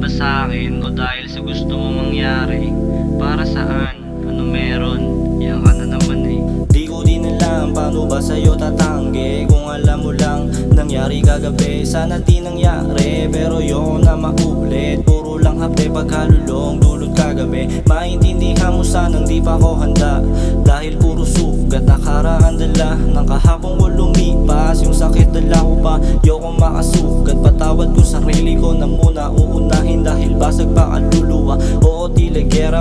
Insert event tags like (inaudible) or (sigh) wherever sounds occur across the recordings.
ba sa akin o dahil sa gusto mo mangyari? Para saan? Ano meron? Yan ka na naman eh. Di ko din alam paano ba sa'yo tatanggi Kung alam mo lang nangyari kagabi Sana di nangyari pero yoko na maulit Puro lang hapde pagkalulong dulot kagabi Maintindihan mo sanang di pa ako handa Dahil puro sugat nakaraan dala Nang kahapon ko lumipas Yung sakit dala ko pa Yoko makasugat Patawad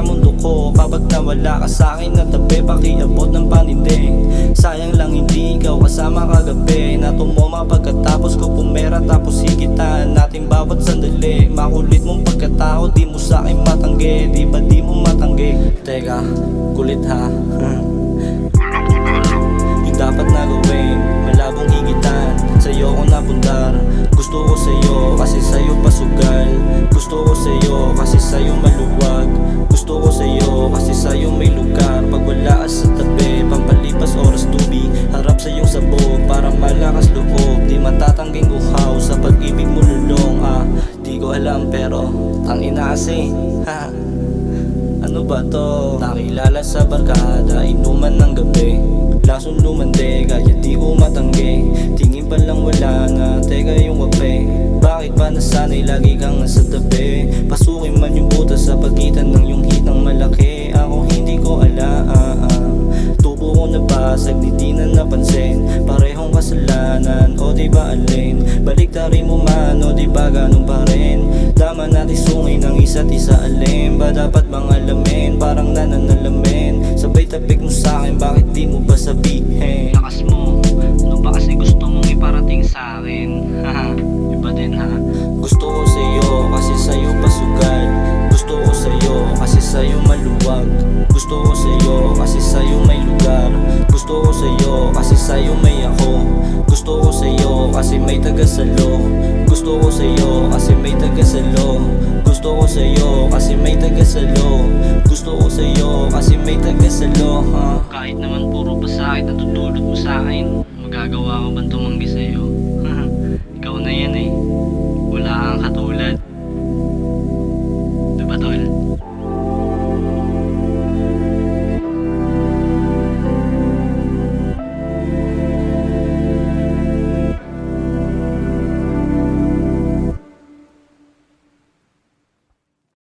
mundo ko. Kapag nawala ka sa'kin na tabi Pakiabot ng panindig Sayang lang hindi ikaw kasama kagabi. Na tumoma pagkatapos ko pumera Tapos higitan natin bawat sandali. Makulit mong pagkatao Di mo sa'kin matanggi. Di ba di mo matanggi? Teka, kulit ha? (laughs) Yung dapat na gawin Malabong higitan. Sa'yo ko napundar. Gusto ko sa'yo kasi sa'yo pasugal Gusto ko sa'yo Di matatangging uhaw Sa pag-ibig mo lulong ah Di ko alam pero Tangina kasi Ha? Ano ba to? Nakilala sa barkada, inuman ng gabi. Lasong lumande, kaya di ko matanggi. Tingin pa lang wala na, teka yung wape. Bakit ba nasanay lagi kang nasa tabi? Pasukin man yung butas sa pagitan ng yung hitang malaki. Ako hindi ko alam Tubo ko nabasag, di di na napansin Parehong kasalanan, o di ba alin? Baliktarin mo man, o di ba ganun pa rin? Dama natin sungay ng isa't isa alim Ba dapat bang alamin? Parang nananalamin Sabay tapik mo sa'kin, bakit di mo ba sabihin? Lakas mo. Ano ba kasi gusto mong iparating sa akin? Haha, iba din ha. Gusto ko sa'yo kasi sa'yo pasugal Gusto ko sa'yo kasi sa'yo maluwag Gusto ko sa'yo kasi Gusto ko sa'yo kasi sa'yo may ako Gusto ko sa'yo kasi may tagasalo Gusto ko sa'yo kasi may tagasalo Gusto ko sa'yo kasi may tagasalo Gusto ko sa'yo kasi may tagasalo ha? Kahit naman puro pa sa akin natutulot mo sa akin, magagawa ko bang tumanggi sa'yo?